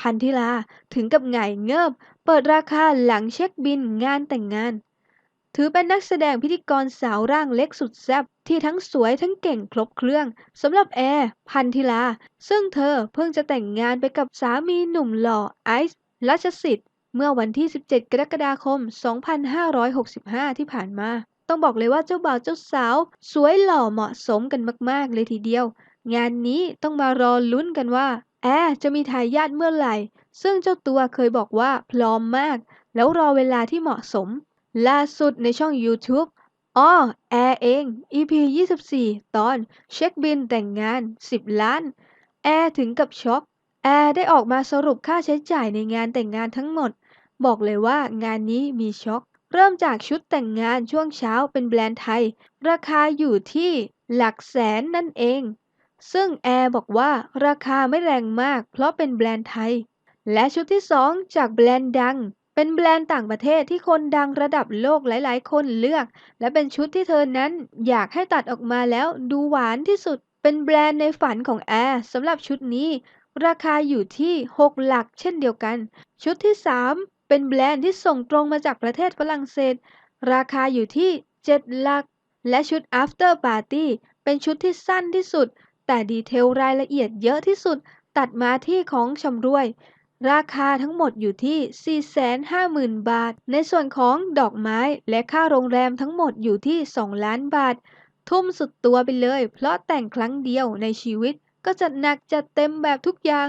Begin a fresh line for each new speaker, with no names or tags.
พันธิลาถึงกับไงเงิบ เปิดราคาหลังเช็คบินงานแต่งงาน ถือเป็นนักแสดงพิธีกรสาวร่างเล็กสุดแซ่บที่ทั้งสวยทั้งเก่งครบเครื่องสำหรับแอร์พันธิลา ซึ่งเธอเพิ่งจะแต่งงานไปกับสามีหนุ่มหล่อไอซ์รัชสิทธิ์เมื่อวันที่ 17 กรกฎาคม 2565 ที่ผ่านมา ต้องบอกเลยว่าเจ้าบ่าวเจ้าสาว สวยหล่อเหมาะสมกันมาก ๆ เลยทีเดียว งานนี้ต้องมารอลุ้นกันว่า แอร์จะมีทายาทเมื่อไหร่ ซึ่งเจ้าตัวเคยบอกว่าพร้อมมาก แล้วรอเวลาที่เหมาะสม ล่าสุดในช่อง YouTube อ้อแอร์เอง EP 24 ตอนเช็คบินแต่งงาน 10 ล้าน แอร์ถึงกับช็อกแอร์ได้ออกมาสรุปค่าใช้จ่ายในงานแต่งงานทั้งหมด บอกเลยว่างานนี้มีช็อกเริ่มจากชุดแต่งงานช่วงเช้าเป็นแบรนด์ไทย ราคาอยู่ที่หลักแสนนั่นเอง ซึ่งแอร์บอกว่าราคาไม่แรงมาก เพราะเป็นแบรนด์ไทย และชุดที่ 2 จากแบรนด์ดัง เป็นแบรนด์ต่างประเทศที่คนดังระดับโลกหลาย ๆ คนเลือก และเป็นชุดที่เธอนั้นอยากให้ตัดออกมาแล้วดูหวานที่สุด เป็นแบรนด์ในฝันของแอร์สำหรับชุดนี้ ราคาอยู่ที่ 6 หลักเช่นเดียวกัน ชุดที่ 3 เป็นแบรนด์ที่ส่งตรงมาจากประเทศฝรั่งเศส ราคาอยู่ที่ 7 หลัก และชุด after party เป็นชุดที่สั้นที่สุด แต่ดีเทลรายละเอียดเยอะที่สุดตัดมาที่ของชำรวย ราคาทั้งหมดอยู่ที่ 450,000 บาท ในส่วนของดอกไม้และค่าโรงแรมทั้งหมดอยู่ที่ 2 ล้านบาท ทุ่มสุดตัวไปเลย เพราะแต่งครั้งเดียวในชีวิตก็จัดหนักจัดเต็มแบบทุกอย่าง